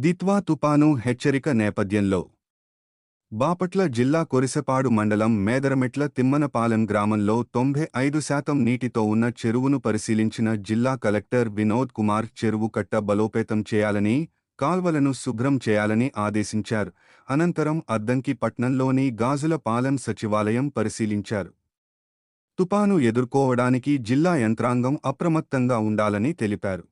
దిత్వా తుపాను హెచ్చరిక నేపథ్యంలో బాపట్ల జిల్లా కొరిసపాడు మండలం మేదరమెట్ల తిమ్మనపాలెం గ్రామంలో తొంభై ఐదు శాతం నీటితో ఉన్న చెరువును పరిశీలించిన జిల్లా కలెక్టర్ వినోద్ కుమార్ చెరువు కట్ట బలోపేతం చేయాలని కాల్వలను శుభ్రం చేయాలని ఆదేశించారు. అనంతరం అద్దంకి పట్నంలోని గాజులపాలెం సచివాలయం పరిశీలించారు. తుపాను ఎదుర్కోవడానికి జిల్లా యంత్రాంగం అప్రమత్తంగా ఉండాలని తెలిపారు.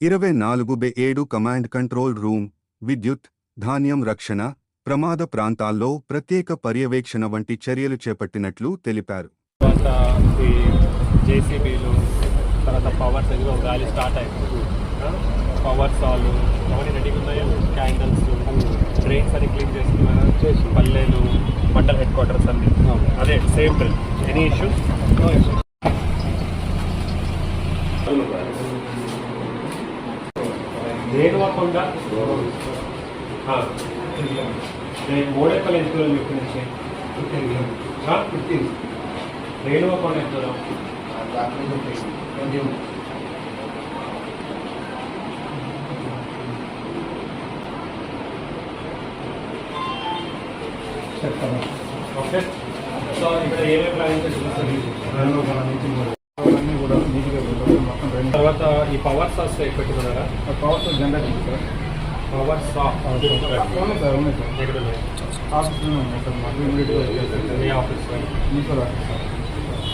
ఇరవై నాలుగు బె ఏడు కమాండ్ కంట్రోల్ రూమ్ విద్యుత్ ధాన్యం రక్షణ ప్రమాద ప్రాంతాల్లో ప్రత్యేక పర్యవేక్షణ వంటి చర్యలు చేపట్టినట్లు తెలిపారు. జేసీబీలు తర్వాత పవర్ దగ్గర గాలి స్టార్ట్ అయింది పవర్ సాలు అవన్నీ రెడీగా ఉన్నాయా? క్యాండిల్స్ డ్రైన్స్ అని క్లీన్ చేస్తున్నారా చేసి. పల్లెలు మండల్ హెడ్ క్వార్టర్స్ అన్ని అదే same drill any issues no issues Renuvakonda నేను మోడేపల్లి ఎంత దూరం ఇక్కడ నుంచి ఫిఫ్టీన్ రేణువకొండ ఎంత దూరం ఓకే. సో ఇక్కడ ఏమేమి ప్లానింగ్ అన్నీ తర్వాత ఈ పవర్ సాస్ పెట్టుకున్నారా? Powers generator sir. Power saw ఉన్నాయి సార్ ఉన్నాయి సార్. ఎక్కడ ఉన్నాయి ఆఫీస్లో ఉన్నాయి సార్ మాకు ఇమీడియట్గా మీ ఆఫీస్ మున్సిపల్ ఆఫీస్ సార్.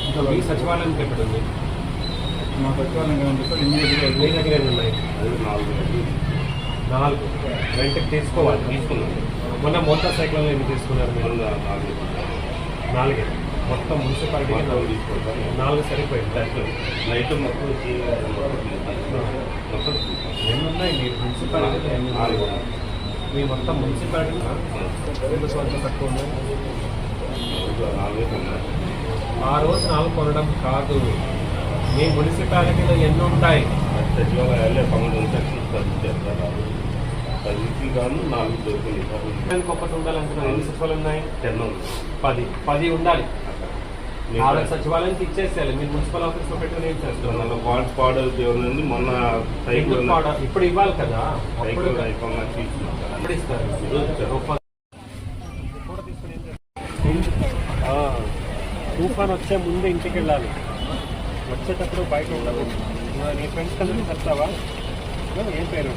ఇంకా మీ సచివాలయం ఎక్కడ ఉంది? మా సచివాలయం ఏమంటే సార్? ఇమీడియట్గా మీ దగ్గర ఉన్నాయి? నాలుగు. రెంట్కి తీసుకోవాలి. తీసుకున్నాం. మొన్న మోటార్ సైకిల్ ఎన్ని తీసుకున్నారు మీరు? నాలుగే. మొత్తం మున్సిపాలిటీకి నాలుగు సరిపోయింది దాంట్లో నైట్ మొత్తం ఎన్ని ఉన్నాయి? మీరు మున్సిపాలిటీ? నాలుగు. మీ మొత్తం మున్సిపాలిటీ? ఎందుకు అంత తక్కువ ఆ రోజు నాలుగు కొనడం కాదు. మీ మున్సిపాలిటీలో ఎన్ని ఉంటాయి? ఒకటి ఉండాలంటున్నారు. ఎన్ని సచివాలయం ఉన్నాయి? టెన్ పది. పది ఉండాలి. సచివాలయానికి ఇచ్చేసేయాలి. మీరు మున్సిపల్ ఆఫీస్లో పెట్టుకుని ఏం చేస్తున్నారు మొన్న పాడు పాడు ఉంది మొన్న ఇప్పుడు ఇవ్వాలి కదా. ఎప్పుడు ఇస్తారు. తుఫాన్ వచ్చే ముందే ఇంటికి వెళ్ళాలి. వచ్చేటప్పుడు బయట ఉండదు నీ ఫ్రెండ్స్ కలిసి చెప్తావా? ఏం పేరు?